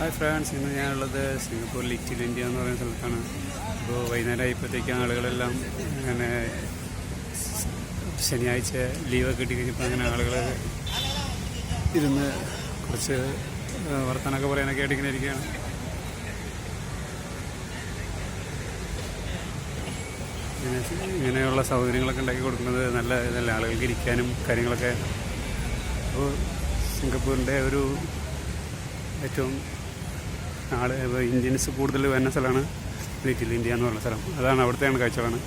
Hi France ഇന്ന് ഞാനുള്ളത് Singapore little India എന്ന് പറയുന്ന സ്ഥലത്താണ്. അപ്പോൾ വൈകുന്നേരം ആയപ്പോഴത്തേക്കും ആളുകളെല്ലാം അങ്ങനെ ശനിയാഴ്ച ലീവൊക്കെ കിട്ടി കഴിഞ്ഞപ്പോൾ അങ്ങനെ ആളുകൾ ഇരുന്ന് കുറച്ച് വർത്തമാനമൊക്കെ പറയാനൊക്കെ ആയിട്ട് ഇങ്ങനെ ഇരിക്കുകയാണ്. ഇങ്ങനെ ഇങ്ങനെയുള്ള സൗകര്യങ്ങളൊക്കെ ഉണ്ടാക്കി കൊടുക്കുന്നത് നല്ല ഇതല്ല. ആളുകൾക്ക് ഇരിക്കാനും കാര്യങ്ങളൊക്കെ. അപ്പോൾ സിംഗപ്പൂരിന്റെ ഒരു ഏറ്റവും ആൾ ഇന്ത്യൻസ് കൂടുതൽ വരുന്ന സ്ഥലമാണ് ലിറ്റിൽ ഇന്ത്യ എന്ന് പറയുന്ന സ്ഥലം. അതാണ് അവിടുത്തെയാണ് കാഴ്ചകളാണ്.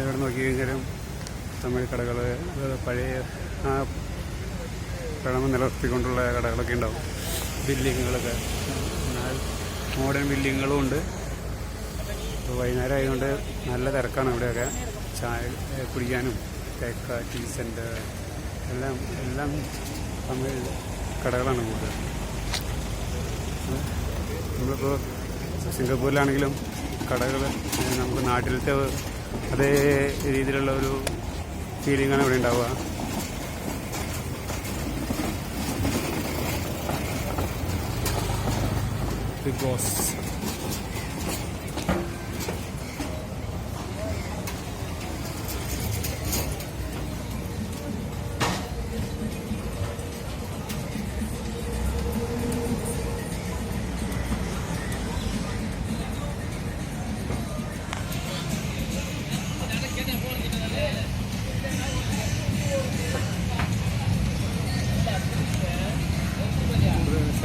ഇവിടെ നോക്കി കഴിഞ്ഞാലും തമിഴ് കടകൾ പഴയ ആ പഴമ നിലനിർത്തിക്കൊണ്ടുള്ള കടകളൊക്കെ ഉണ്ടാവും. ബിൽഡിങ്ങുകളൊക്കെ. മോഡേൺ ബിൽഡിങ്ങുകളും ഉണ്ട്. വൈകുന്നേരം ആയതുകൊണ്ട് നല്ല തിരക്കാണ് ഇവിടെയൊക്കെ. ചായ കുടിക്കാനും. തേക്ക ടീ സെന്റർ എല്ലാം എല്ലാം തമിഴ് കടകളാണ് കൂടുതൽ. നമ്മളിപ്പോൾ സിംഗപ്പൂരിലാണെങ്കിലും കടകൾ നമുക്ക് നാട്ടിലത്തെ അതേ രീതിയിലുള്ള ഒരു ഫീലിംഗാണ് ഇവിടെ ഉണ്ടാവുക ബിഗ് ബോസ്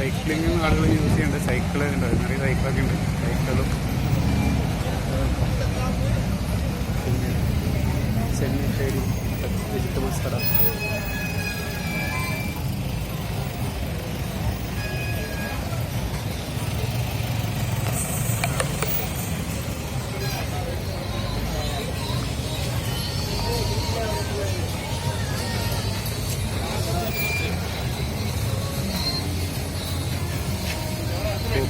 സൈക്ലിംഗ് ആളുകൾ യൂസ് ചെയ്യുന്നുണ്ട്. സൈക്കിൾ ഉണ്ട്. നിറയെ സൈക്കിളൊക്കെ ഉണ്ട്. സൈക്കിളും. പിന്നെ സെമിത്തേരി വെജിറ്റബിൾസ് കട.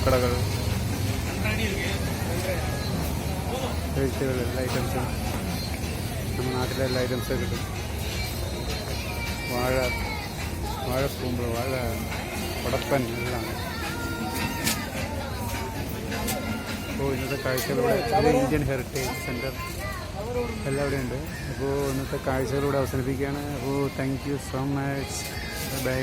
പൂക്കടകൾ വെജിറ്റബിൾ എല്ലാ ഐറ്റംസും നമ്മുടെ നാട്ടിലെ എല്ലാ ഐറ്റംസും കിട്ടും. വാഴ വാഴ കൂമ്പ് വാഴ പടപ്പൻ എല്ലാം. അപ്പോൾ ഇന്നത്തെ കാഴ്ചകളിലൂടെ ഇന്ത്യൻ ഹെറിറ്റേജ് സെന്റർ എല്ലാം ഇവിടെ ഉണ്ട് അപ്പോൾ ഇന്നത്തെ കാഴ്ചകളിലൂടെ അവസാനിപ്പിക്കുകയാണ്. അപ്പോൾ thank you so much bye